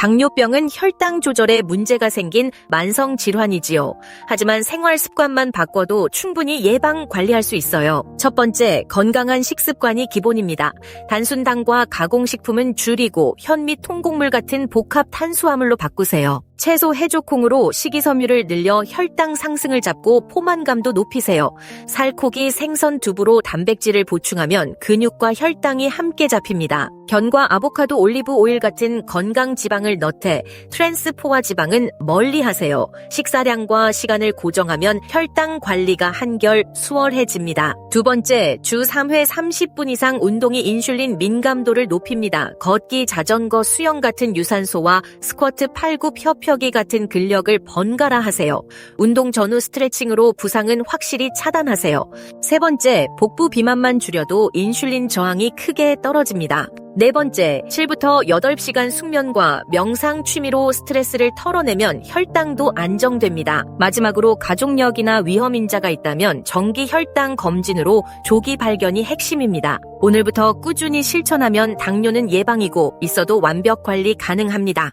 당뇨병은 혈당 조절에 문제가 생긴 만성 질환이지요. 하지만 생활 습관만 바꿔도 충분히 예방 관리할 수 있어요. 첫 번째, 건강한 식습관이 기본입니다. 단순 당과 가공식품은 줄이고 현 및 통곡물 같은 복합 탄수화물로 바꾸세요. 채소 해조콩으로 식이섬유를 늘려 혈당 상승을 잡고 포만감도 높이세요. 살코기, 생선, 두부로 단백질을 보충하면 근육과 혈당이 함께 잡힙니다. 견과 아보카도, 올리브 오일 같은 건강 지방을 넣되 트랜스포화 지방은 멀리 하세요. 식사량과 시간을 고정하면 혈당 관리가 한결 수월해집니다. 두 번째, 주 3회 30분 이상 운동이 인슐린 민감도를 높입니다. 걷기, 자전거, 수영 같은 유산소와 스쿼트, 팔굽, 협혀기 같은 근력을 번갈아 하세요. 운동 전후 스트레칭으로 부상은 확실히 차단하세요. 세 번째, 복부 비만만 줄여도 인슐린 저항이 크게 떨어집니다. 네 번째, 7부터 8시간 숙면과 명상 취미로 스트레스를 털어내면 혈당도 안정됩니다. 마지막으로 가족력이나 위험인자가 있다면 정기 혈당 검진으로 조기 발견이 핵심입니다. 오늘부터 꾸준히 실천하면 당뇨는 예방이고 있어도 완벽 관리 가능합니다.